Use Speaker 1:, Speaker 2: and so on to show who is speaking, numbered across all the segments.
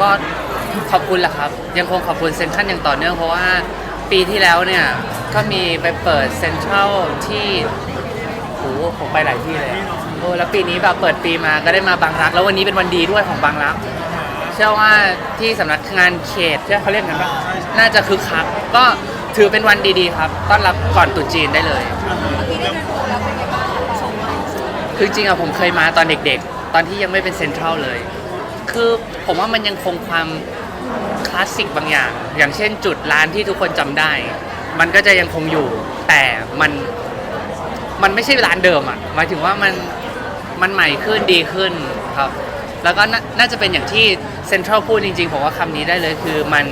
Speaker 1: ก็ขอบคุณแหละครับ ยังคงขอบคุณเซนทรัลอย่างต่อเนื่องเพราะว่าปีที่แล้วเนี่ยก็มีไปเปิดเซ็นทรัลที่โอ้โหผมไปหลายที่เลยอะโอ้แล้วปีนี้แบบเปิดปีมาก็ได้มาบางรัก แล้ววันนี้เป็นวันดีด้วยของบางรัก เชื่อว่าที่สำนักงานเขตใช่เขาเรียกกันปะน่าจะคึกคักก็ถือเป็นวันดีๆครับ ต้อนรับก่อนตรุษจีนได้เลย คือจริงๆอะผมเคยมาตอนเด็กๆ ตอนที่ยังไม่เป็นเซ็นทรัลเลย คือผมว่ามันยังคงความคลาสสิกบางอย่าง อย่างเช่นจุดร้านที่ทุกคนจำได้ มันก็จะยังคงอยู่ แต่มันมันไม่ใช่ร้านเดิมอะหมายถึงว่ามันมันใหม่ขึ้นดีขึ้นครับ แล้วก็น่าน่าจะเป็นอย่างที่เซ็นทรัลพูดจริงๆ ผมว่าคำนี้ได้เลยคือมัน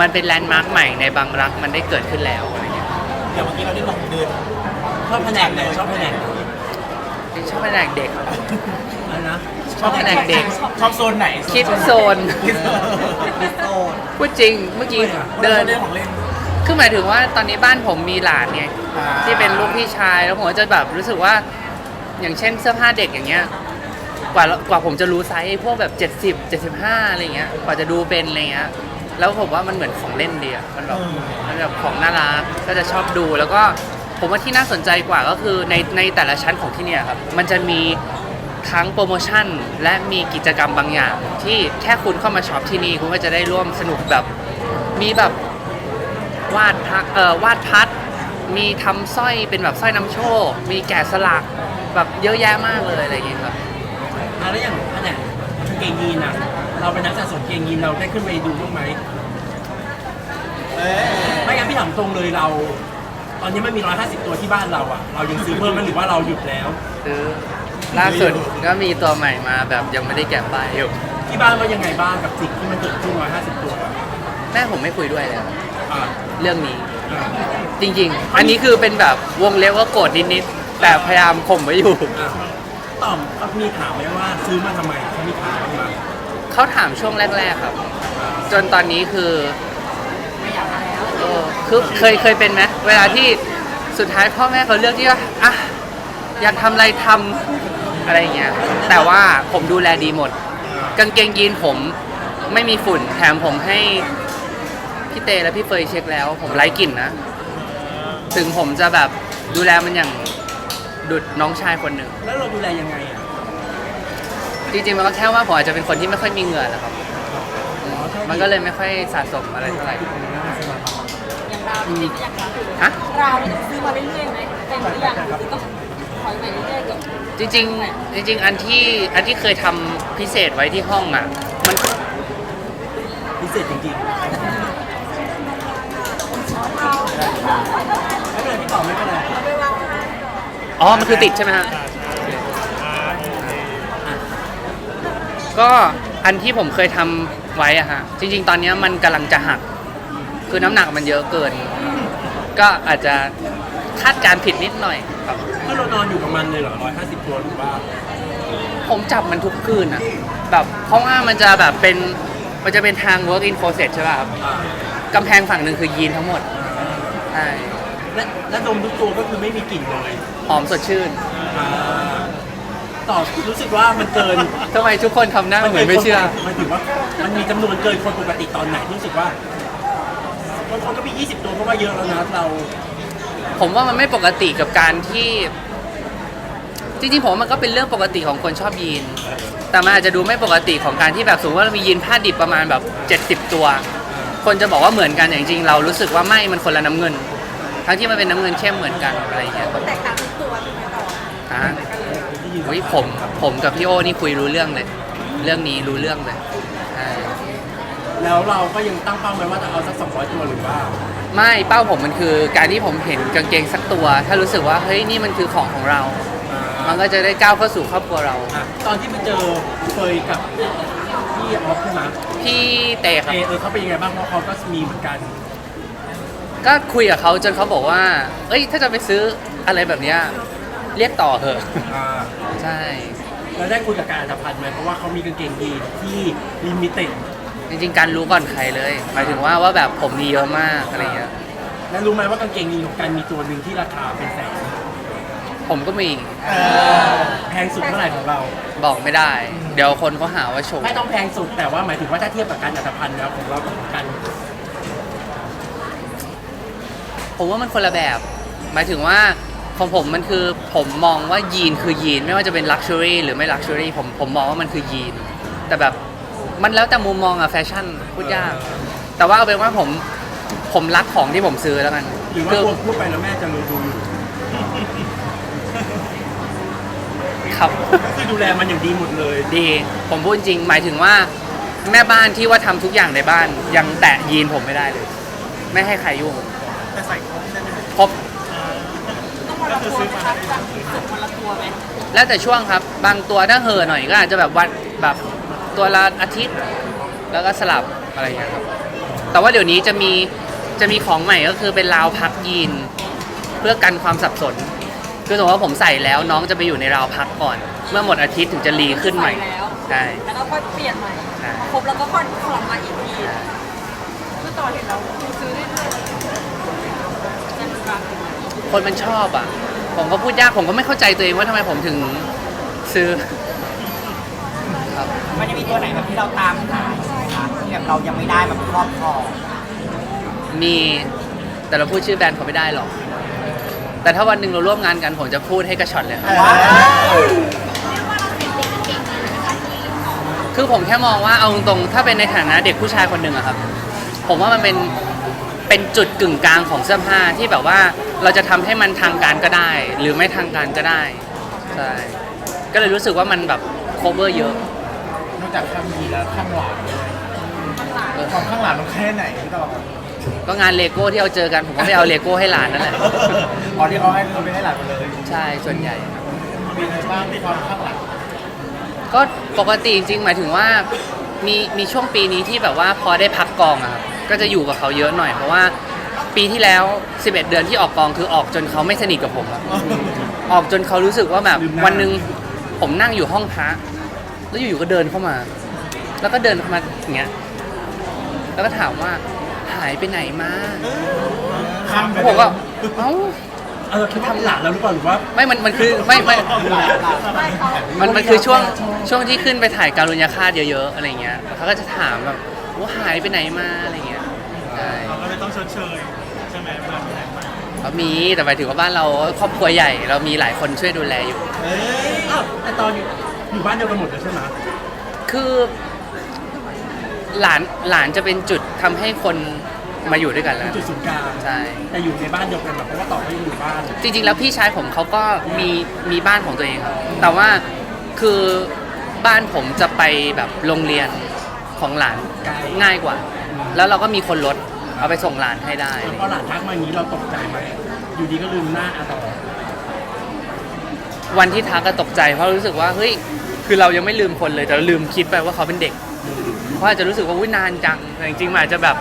Speaker 1: มันเป็นแลนด์มาร์คใหม่ในบางรักมันได้เกิดขึ้นแล้วอะไรเงี้ย
Speaker 2: เดี๋ยวเมื่อกี้เราได้ลองเดินชอบแผนกไหนชอบแผนกไหน
Speaker 1: ชอบแผนกเด็กครับ
Speaker 2: อะไรนะ
Speaker 1: ชอบแผนกเด็ก
Speaker 2: ชอบโซนไหน
Speaker 1: คิดโซน
Speaker 2: คิดโซนคิดโซน
Speaker 1: พูดจริงเมื่อกี้เดิน
Speaker 2: เรื่องของเล่น
Speaker 1: คือหมายถึงว่าตอนนี้บ้านผมมีหลานไง
Speaker 2: อ่า
Speaker 1: ที่เป็นลูกพี่ชายแล้วผมก็จะแบบรู้สึกว่า อย่างเช่นเสื้อผ้าเด็กอย่างเงี้ยกว่ากว่าผมจะรู้ไซส์ไอ้พวกแบบ 70 75อะไรเงี้ยกว่าจะดูเป็นอะไรเงี้ยแล้วผมว่ามันเหมือนของเล่นดีอะมันแบบมันแบบของน่ารักก็จะชอบดูแล้วก็ผมว่าที่น่าสนใจกว่าก็คือในในแต่ละชั้นของที่เนี่ยครับ มันจะมี ทั้งโปรโมชั่นและมีกิจกรรมบางอย่าง ที่แค่คุณเข้ามาช็อปที่นี่คุณก็จะได้ร่วมสนุกแบบมีแบบวาดพักเอ่อวาดพัด มีทำสร้อยเป็นแบบสร้อยน้ำโชค มีแกะสลักแบบเยอะแยะมากเลยอะไรอย่างเงี้ยครับ
Speaker 2: อะแล้วอย่างแผนกกางเกงยีนอะ เราเป็นนักสะสมกางเกงยีนเราได้ขึ้นไปดูบ้างไหมไม่งั้นพี่ถามตรงเลยเรา ตอนนี้มันมี 150 ตัวที่บ้านเราอะ เรายังซื้อเพิ่มไหมหรือว่าเราหยุดแล้ว
Speaker 1: คือ ล่าสุดก็มีตัวใหม่มาแบบยังไม่ได้แกะป้ายอยู่
Speaker 2: ที่บ้านว่ายังไงบ้างกับสิ่งที่มันเกิดขึ้น150 ตัว
Speaker 1: แม่ผมไม่คุยด้วยเลยครับ
Speaker 2: อ่า
Speaker 1: เรื่องนี้
Speaker 2: อ่า
Speaker 1: จริง ๆ อันนี้คือเป็นแบบวงเล็บว่าโกรธนิดๆแต่พยายามข่มไว้อยู่
Speaker 2: อ่าต่อมเขามีถามไหมว่าซื้อมาทำไมเขามีถามบ้างไหม
Speaker 1: เขาถามช่วงแรก ๆ ครับ จนตอนนี้คือเออคือเคยเคยเป็นไหมเวลาที่สุดท้ายพ่อแม่เขาเลือกที่ว่าอะอยากทำอะไรทำ อะไรอย่างเงี้ยแต่ว่าผมดูแลดีหมด กางเกงยีนผมไม่มีฝุ่นแถมผมให้พี่เตและพี่เฟยเช็คแล้ว ผมไร้กลิ่นนะ ถึงผมจะแบบดูแลมันอย่างดุดน้องชายคนหนึ่ง
Speaker 2: แล้วเราดูแลยังไงอะ
Speaker 1: จริงๆมันก็แค่ว่าผมอาจจะเป็นคนที่ไม่ค่อยมีเหงื่อแหละครับ มันก็เลยไม่ค่อยสะสมอะไรเท่าไหร่
Speaker 3: อย่างเราเนี่ยก็ยังรับอยู่
Speaker 1: ฮะ
Speaker 3: เราเนี่ยซื้อมาเรื่อยๆไหมเป็นหรือยังหรือต้องถ อยไปเรื่อยๆกับ
Speaker 1: จริงๆจริง ๆ อันที่อันที่เคยทำพิเศษไว้ที่ห้องอะ มัน
Speaker 2: พิเศษจริงๆไม่เป็นไรพี่ต่อไม่เป็นไร
Speaker 1: อ๋อมันคือติดใช่ไหมฮะก็อันที่ผมเคยทำไว้อะฮะจริง ๆ ตอนเนี้ยมันกำลังจะหัก คือน้ำหนักมันเยอะเกิน ก็อาจจะ คาดการณ์ผิดนิดหน่อยครับ
Speaker 2: ถ้าเรานอนอยู่กับมันเลยเหรอ150ตัวหรือว่า
Speaker 1: ผมจับมันทุกคืนอะแบบเพราะว่ามันจะแบบเป็นมันจะเป็นทาง work in process ใช่ป่ะครับ
Speaker 2: อ่ากำ
Speaker 1: แพงฝั่งหนึ่งคือยีนทั้งหมดใช่
Speaker 2: และและดมทุกตัวก็คือไม่มีกลิ่นเลย
Speaker 1: หอมสดชื่น
Speaker 2: อ่าต่อรู้สึกว่ามันเกิน
Speaker 1: ทำไมทุกคนทำหน้าเหมือนไม่เชื่อ
Speaker 2: มันถือว่ามันมีจำนวนเกินคนปกติตอนไหนที่รู้สึกว่าบางคนก็มี 20 ตัวเพราะว่าเยอะแล้วนะเรา
Speaker 1: ผมว่ามันไม่ปกติกับการที่ จริงๆผมว่ามันก็เป็นเรื่องปกติของคนชอบยีน แต่มันอาจจะดูไม่ปกติของการที่แบบสมมติว่าเรามียีนผ้าดิบประมาณแบบ 70 ตัว คนจะบอกว่าเหมือนกันแต่จริงๆเรารู้สึกว่าไม่มันคนละน้ำเงิน ทั้งที่มันเป็นน้ำเงินเข้มเหมือนกันอะไรอย่างเงี้ยครับ
Speaker 3: แตกต่างทุกตัวถูกไหมต่อ
Speaker 1: อะอุ้ยผมผมกับพี่โอนี่คุยรู้เรื่องเลย เรื่องนี้รู้เรื่องเลยใช่
Speaker 2: แล้วเราก็ยังตั้งเป้าไว้ว่าจะเอาสัก200ตัวหรือว่า
Speaker 1: ไม่เป้าผมมันคือการที่ผมเห็นกางเกงสักตัว ถ้ารู้สึกว่าเฮ้ยนี่มันคือของของเรา มันก็จะได้ก้าวเข้าสู่ครอบครัวเรา
Speaker 2: อะตอนที่ไปเจอเฟยกับพี่ออฟใช่ไหม
Speaker 1: พี่เตครับ
Speaker 2: เอเออเขาเป็นยังไงบ้างเพราะเขาก็มีเหมือนกัน
Speaker 1: ก็คุยกับเขาจนเขาบอกว่า เอ้ย ถ้าจะไปซื้ออะไรแบบเนี้ยเรียกต่อเถอะ
Speaker 2: อ่า
Speaker 1: ใช่
Speaker 2: แล้วได้คุยกับการอัตพันธ์ไหมเพราะว่าเขามีกางเกงยีนที่ลิมิเต็ด
Speaker 1: จริง ๆ การรู้ก่อนใครเลยหมายถึงว่าว่าแบบผมมีเยอะมากอะไรเงี้ย
Speaker 2: แล้วรู้ไหมว่ากางเกงยีนของการมีตัวหนึ่งที่ราคาเป็นแสน
Speaker 1: ผมก็มี
Speaker 2: แพงสุดเท่าไหร่ของเรา
Speaker 1: บอกไม่ได้ เดี๋ยวคนเขาหาว่าโชว์
Speaker 2: ไม่ต้องแพงสุดแต่ว่าหมายถึงว่าถ้าเทียบกับการอัตภัณฑ์แล้วของเรากับกัน
Speaker 1: ผมว่ามันคนละแบบ หมายถึงว่าของผมมันคือผมมองว่ายีนคือยีน ไม่ว่าจะเป็นลักชัวรี่หรือไม่ลักชัวรี่ผมผมมองว่ามันคือยีน แต่แบบ มันแล้วแต่มุมมองอะแฟชั่นพูดยาก แต่ว่าเอาเป็นว่าผมผมรักของที่ผมซื้อแล้วกัน
Speaker 2: หรือว่า
Speaker 1: คื
Speaker 2: กลัวพูดไปแล้วแม่จะรู้ดูอยู่
Speaker 1: ครับ
Speaker 2: ก็คือดูแลมันอย่างดีหมดเลย
Speaker 1: ดี ผมพูดจริงหมายถึงว่า แม่บ้านที่ว่าทำทุกอย่างในบ้าน ยังแตะยีนผมไม่ได้เลย ไม่ให้ใครยุ่ง
Speaker 4: แต่ใส่ครบใช่ไหม
Speaker 1: ครบ
Speaker 3: ต้องวันละตัวไหมคะจากสุดวันละตัวไหม
Speaker 1: แล้วแต่ช่วงครับ บางตัวถ้าเห่อะหน่อยก็อาจจะแบบวันแบบ ตัวละอาทิตย์ แล้วก็สลับอะไรอย่างเงี้ยครับ แต่ว่าเดี๋ยวนี้จะมีจะมีของใหม่ก็คือเป็นราวพักยีน เพื่อกันความสับสน คือสมมติว่าผมใส่แล้วน้องจะไปอยู่ในราวพักก่อน เมื่อหมดอาทิตย์ถึงจะรีขึ้นใหม่
Speaker 3: ใส่แล้ว
Speaker 1: ใช่
Speaker 3: แล้วก็ค่อยเปลี่ยนใหม่
Speaker 1: ใช่
Speaker 3: ครบแล้วก็ค่อยกลับมาอีกทีคือต่อเห็นแล้วคือซื้อเรื่อยๆแต่มันแบบ
Speaker 1: คนมันชอบอะ ผมก็พูดยากผมก็ไม่เข้าใจตัวเองว่าทำไมผมถึงซื้อ ครับ
Speaker 4: มันจะมีตัวไหนแบบที่เราตามหาใช่ไหมคะที่แบบเรายังไม่ได้แบบครอบครอง
Speaker 1: มีแต่เราพูดชื่อแบรนด์เขาไม่ได้หรอก แต่ถ้าวันหนึ่งเราร่วมงานกันผมจะพูดให้กระชอนเลยครับ
Speaker 4: ว้าว
Speaker 1: คือผมแค่มองว่าเอาตรงๆถ้าเป็นในฐานะเด็กผู้ชายคนหนึ่งอะครับ ผมว่ามันเป็นเป็นจุดกึ่งกลางของเสื้อผ้าที่แบบว่าเราจะทำให้มันทางการก็ได้ หรือไม่ทางการก็ได้ใช่ก็เลยรู้สึกว่ามันแบบ cover เยอะ
Speaker 5: นอกจากข้างดีแล้วข้างหลังความข้างหลังมันแค่ไหนพี่ต่อ
Speaker 1: ก็งานเลโก้ที่เราเจอกันผมก็ไปเอาเลโก้ให้หลานนั่นแหละ
Speaker 5: อ๋อที่เขาให้เขาไปให้หลังหมดเลย
Speaker 1: ใช่ส่วนใหญ่
Speaker 5: มีอะไรบ้างความข้างหลัง
Speaker 1: ก็ปกติจริงๆหมายถึงว่ามีมีช่วงปีนี้ที่แบบว่าพอได้พักกองอะครับก็จะอยู่กับเขาเยอะหน่อยเพราะว่าปีที่แล้ว 11 เดือนที่ออกกองคือออกจนเขาไม่สนิทกับผมอะออกจนเขารู้สึกว่าแบบ
Speaker 2: ลืมหน้า
Speaker 1: วันหนึ่งผมนั่งอยู่ห้องพระ แล้วอยู่ๆก็เดินเข้ามา แล้วก็เดินเข้ามาอย่างเงี้ย แล้วก็ถามว่าหายไปไหนมา
Speaker 5: ข้ามไป
Speaker 1: ผมก็เอ้า
Speaker 2: เออคิดว่าหลานเราหรือเปล่าหรือว่า
Speaker 1: ไม่มันมันคือไม่ไม่มันมันคือช่วงช่วงที่ขึ้นไปถ่ายการุญยฆาตเยอะๆอะไรเงี้ยเขาก็จะถามแบบว่าหายไปไหนมาอะไรเงี้ยใช่
Speaker 5: เราก็เลยต้องชดเชยใช่ไหมเวลาที่ไหนมา
Speaker 1: ก็มีแต่หมายถึงว่าบ้านเราครอบครัวใหญ่ เรามีหลายคนช่วยดูแลอยู่
Speaker 2: อ้าวแต่ตอนอยู่ อยู่บ้านเดียวกันหมดเลยใช่ไหม
Speaker 1: คือหลานหลานจะเป็นจุดทำให้คนมาอยู่ด้วยกัน
Speaker 2: เป็
Speaker 1: แล้
Speaker 2: น
Speaker 1: ว
Speaker 2: จุดศูนย์กลาง
Speaker 1: ใช่
Speaker 2: แต่อยู่ในบ้านเดียวกันแบบเพราะว่าต่อก็ยังอยู่บ้าน
Speaker 1: จริงๆ แล้วพี่ชายผมเขาก็มีมีบ้านของตัวเองครับ แต่ว่าคือบ้านผมจะไปแบบโรงเรียนของหลาน
Speaker 2: ไกล
Speaker 1: ง่ายกว่า แล้วเราก็มีคนรถเอาไปส่งหลานให้ได้
Speaker 2: พอหลานทักมาอย่างนี้เราตกใจไหมอยู่ดีก็ลืมหน้าอาต่อ
Speaker 1: วันที่ทักก็ตกใจเพราะรู้สึกว่าเฮ้ยคือเรายังไม่ลืมคนเลยแต่เราลืมคิดไปว่าเขาเป็นเด็กเพราะอาจจะรู้สึกว่าอุ้ยนานจังแต่จริงๆมันอาจจะแบบ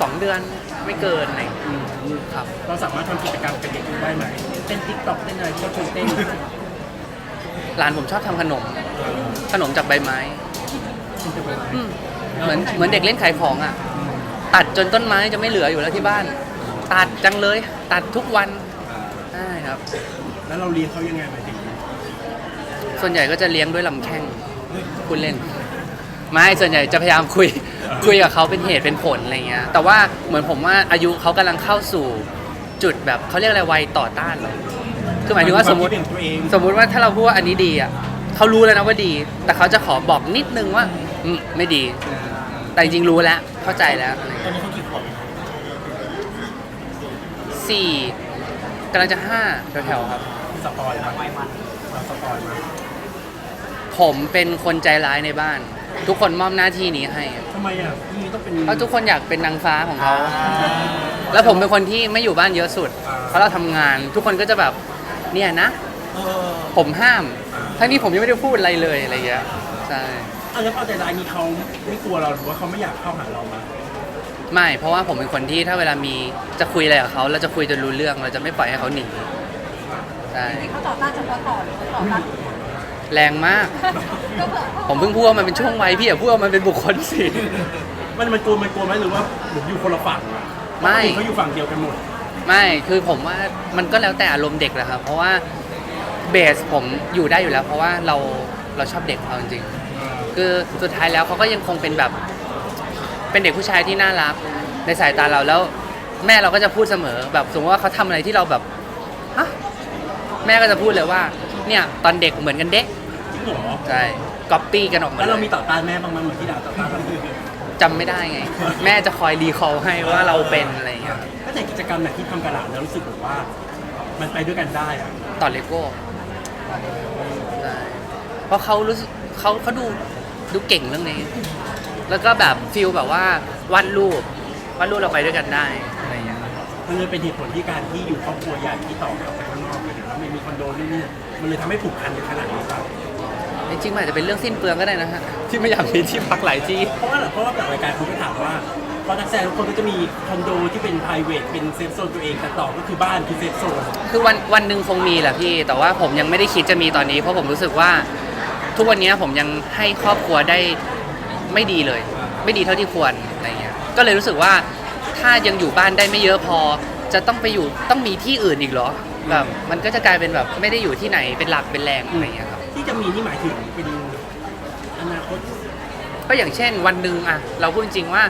Speaker 1: สองเดือนไม่เกินอะไรอย่างเงี้ย
Speaker 2: อืม
Speaker 1: ครับ
Speaker 2: เราสามารถทำกิจกรรมกับเด็กได้ไหมเต้นติ๊กต็อกเต้นอะไรที่เราชวนเต้น
Speaker 1: หลานผมชอบทำขนม ขนมจากใบไม้
Speaker 2: มันจะเป็นอะไร
Speaker 1: อืมเหมือนเหมือนเด็กเล่นขายของอะ ตัดจนต้นไม้จะไม่เหลืออยู่แล้วที่บ้าน ตัดจังเลย ตัดทุกวันใช่ครับ
Speaker 2: แล้วเราเลี้ยงเขายังไงหมายถึง
Speaker 1: ส่วนใหญ่ก็จะเลี้ยงด้วยลำแข้งคุณเล่น ไม่ส่วนใหญ่จะพยายามคุย คุยกับเขาเป็นเหตุเป็นผลอะไรเงี้ย แต่ว่าเหมือนผมว่าอายุเขากำลังเข้าสู่จุดแบบเขาเรียกอะไรวัยต่อต้านเหรอคือหมายถึงว่าสมมติ
Speaker 2: ควคิดเห็นตัวเอง
Speaker 1: สมมุติว่าถ้าเราพูดว่าอันนี้ดีอะเขารู้แล้วนะว่าดี แต่เขาจะขอบอกนิดนึงว่าอืมไม่ดี แต่จริงๆรู้แล้ว เข้าใจแล้วอะไร
Speaker 5: ตอน
Speaker 1: เงี้ย
Speaker 5: นี้เขากี่ขวบ
Speaker 1: สี่กำลังจะห้าแถวๆครับ
Speaker 2: สปอยล์มา
Speaker 4: ไว้มัน
Speaker 2: เราสปอยล์มา
Speaker 1: ผมเป็นคนใจร้ายในบ้าน ทุกคนมอบหน้าที่นี้ให้
Speaker 2: ทำไมอะพี่ต้องเป็น
Speaker 1: เพราะทุกคนอยากเป็นนางฟ้าของเขาแล้วผมเป็นคนที่ไม่อยู่บ้านเยอะสุด เพราะเราทำงาน ทุกคนก็จะแบบเนี่ยนะ
Speaker 5: เออ
Speaker 1: ผมห้ามทั้งนี้ผมยังไม่ได้พูดอะไรเลยอะไรเงี้ยใช่
Speaker 2: อะแล้วพอใจร้ายนี้เขาไม่กลัวเราหรือว่าเขาไม่อยากเข้าหาเรามา
Speaker 1: ไม่เพราะว่าผมเป็นคนที่ถ้าเวลามีจะคุยอะไรกับเขาเราจะคุยจนรู้เรื่องเราจะไม่ปล่อยให้เขาหนี ใช่
Speaker 3: เขาต่อต้านเฉพาะต่อหรือเขาต่อต้าน
Speaker 1: แรงมาก
Speaker 3: ก็เผื่อ
Speaker 1: ผมเพิ่งพูดว่ามันเป็นช่วงวัยพี่อย่าพูดว่ามันเป็นบุคคลสิ
Speaker 2: มันมันกลัวมันกลัวไหมหรือว่าหรืออยู่คนละฝั่งอะ
Speaker 1: ไม่
Speaker 2: เขาอยู่ฝั่งเดียวกันหมด
Speaker 1: ไม่คือผมว่ามันก็แล้วแต่อารมณ์เด็กแหละครับ เพราะว่าเบสผมอยู่ได้อยู่แล้ว เพราะว่าเราเราชอบเด็กเอาจริงๆคือสุดท้ายแล้วเขาก็ยังคงเป็นแบบ เป็นเด็กผู้ชายที่น่ารักในสายตาเราแล้ว แม่เราก็จะพูดเสมอแบบสมมติว่าเขาทำอะไรที่เราแบบฮะ แม่ก็จะพูดเลยว่า เนี่ยตอนเด็กเหมือนกันเด็ก
Speaker 2: จริงเหรอ
Speaker 1: ใช่ก๊อปปี้กันออกมา
Speaker 2: แล้วเรา
Speaker 1: ลย
Speaker 2: มีต่อต้านแม่บ้างไหมเหมือนที่ดาวต่อต้านเรา
Speaker 1: จำไม่ได้ไง แม่จะคอยรีคอลให้ว่าเราเป็นอะไรอย่างเงี้ย
Speaker 2: ก็แต่กิจกรรมไหนที่ทำกับหลานแล้วรู้สึกแบบว่า มันไปด้วยกันได้อะ
Speaker 1: ต่อเลโก้ใช่เพราะเขารู้สึกเขาเขาดูดูเก่งเรื่องนี้ แล้วก็แบบฟิลแบบว่าวาดรูปวาดรูปเราไปด้วยกันได้อะไรอย่างเงี้ย
Speaker 2: มันเลยเป็นเหตุผลที่การที่อยู่ครอบครัวใหญ่ที่ต่อกับ ไปข้างนอกเลยแล้วไม่มีคอนโดนี่นี่มันเลยทำให้ผูกพันกันขนาดนี้ครับ
Speaker 1: จริงๆมันอาจจะเป็นเรื่องสิ้นเปลืองก็ได้นะฮะที่ไม่อยากมีที่พักหลายที่
Speaker 2: เพราะว่าเพราะว่าแบบรายการคุณก็ถามว่าเพราะนักแสดงทุกคนก็จะมีคอนโดที่เป็น p r i v a t เป็นเซฟโซนตัวเองแต่ต่อก็คือบ้านคือเซฟโซน
Speaker 1: คือวันวันหนึ่งคงมีแหละพี่ แต่ว่าผมยังไม่ได้คิดจะมีตอนนี้ เพราะผมรู้สึกว่า ทุกวันนี้ผมยังให้ครอบครัวได้ไม่ดีเลย ไม่ดีเท่าที่ควรอะไรเงี้ยก็เลยรู้สึกว่าถ้ายังอยู่บ้านได้ไม่เยอะพอ จะต้องไปอยู่ต้องมีที่อื่นอีกเหรอ แบบมันก็จะกลายเป็นแบบไม่ได้อยู่ที่ไหนเป็นหลักเป็นแรงอะไรเงี้ยครับ
Speaker 2: ที่จะมีนี่หมายถึงเป็นอนาคต
Speaker 1: ก็อย่างเช่นวันหนึ่งอะเราพูดจริงๆว่า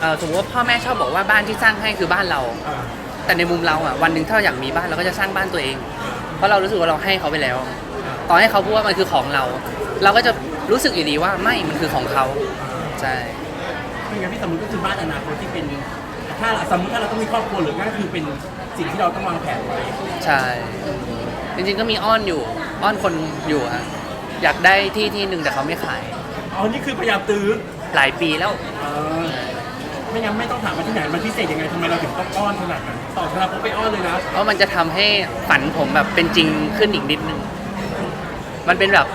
Speaker 1: เอ่อสมมติว่าพ่อแม่ชอบบอกว่าบ้านที่สร้างให้คือบ้านเรา
Speaker 2: อ่า
Speaker 1: แต่ในมุมเราอะวันหนึ่งถ้าเราอยากมีบ้านเราก็จะสร้างบ้านตัวเอง เพราะเรารู้สึกว่าเราให้เขาไปแล้ว ต่อให้เขาพูดว่ามันคือของเรา เราก็จะรู้สึกอยู่ดีว่าไม่มันคือของเขาใช่
Speaker 2: ไม่งั้นพี่สมมติก็คือบ้านอนาคตที่เป็น ถ้าสมมติถ้าเราต้องมีครอบครัวหรือก็คือเป็น สิ่งที่เราต้องวางแผนไว้
Speaker 1: ใช่ จริงๆก็มีอ้อนอยู่ อ้อนคนอยู่ฮะอยากได้ที่ที่หนึ่งแต่เขาไม่ขาย
Speaker 2: อ๋อนี่คือพยายามตื้อ
Speaker 1: หลายปีแล้ว
Speaker 2: เออไม่งั้นไม่ต้องถามว่าที่ไหนมันพิเศษยังไงทำไมเราถึงต้องอ้อนขนาดนั้นต่อธนาพบไปอ้อนเลยนะ
Speaker 1: เพราะมันจะทำให้ฝันผมแบบเป็นจริงขึ้นอีกนิดนึง มันเป็นแบบ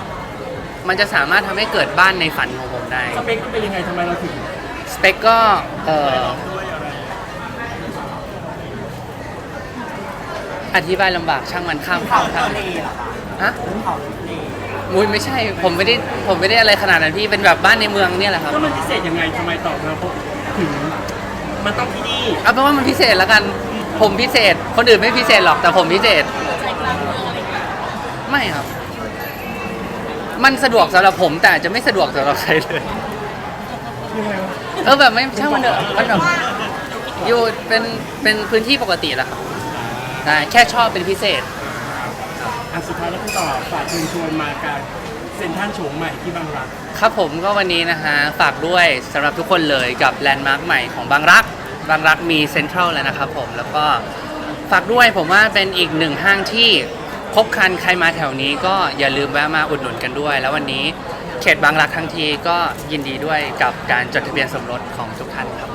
Speaker 1: มันจะสามารถทำให้เกิดบ้านในฝันของผมได้
Speaker 2: สเปคมันเป็นยังไงทำไมเราถึง
Speaker 1: สเปคก็เอ่อ อธิบายลำบากช่างมันข้าม
Speaker 4: เขา
Speaker 1: ข้ามข้าม
Speaker 4: ทะเลเหรอคะ
Speaker 1: ฮะ
Speaker 4: เขาทะเล
Speaker 1: มุยไม่ใช่ ผมไม่ได้ผมไม่ได้อะไรขนาดนั้นพี่เป็นแบบบ้านในเมืองเนี่ยแหละครับ
Speaker 2: ก็มันพิเศษยังไงทำไมต่อธนาพบถึงมันต้องที่นี่
Speaker 1: เอาเป็นว่ามันพิเศษแล้วกัน ผมพิเศษ คนอื่นไม่พิเศษหรอกแต่ผมพิเศษ
Speaker 3: ใจกลางเมืองอะไรอย่างเงี้ย
Speaker 1: ไม่ครับ มันสะดวกสำหรับผมแต่อาจจะไม่สะดวกสำหรับใครเลยเออแบบไม่ช่างมันเถอะมันแบบอยู่เป็นเป็นพื้นที่ปกติแหละครับ ได้แค่ชอบเป็นพิเศษ
Speaker 2: อันสุดท้ายแล้วพี่ต่อฝากเชิญชวนมาการเซ็นทรัลโฉมใหม่ที่บางรัก
Speaker 1: ครับผมก็วันนี้นะฮะฝากด้วยสำหรับทุกคนเลยกับแลนด์มาร์คใหม่ของบางรัก บางรักมีเซ็นทรัลแล้วนะครับผมแล้วก็ฝากด้วยผมว่าเป็นอีกหนึ่งห้างที่ครบครันใครมาแถวนี้ก็อย่าลืมแวะมาอุดหนุนกันด้วย แล้ววันนี้เขตบางรักทั้งทีก็ยินดีด้วยกับการจดทะเบียนสมรสของทุกท่านครับ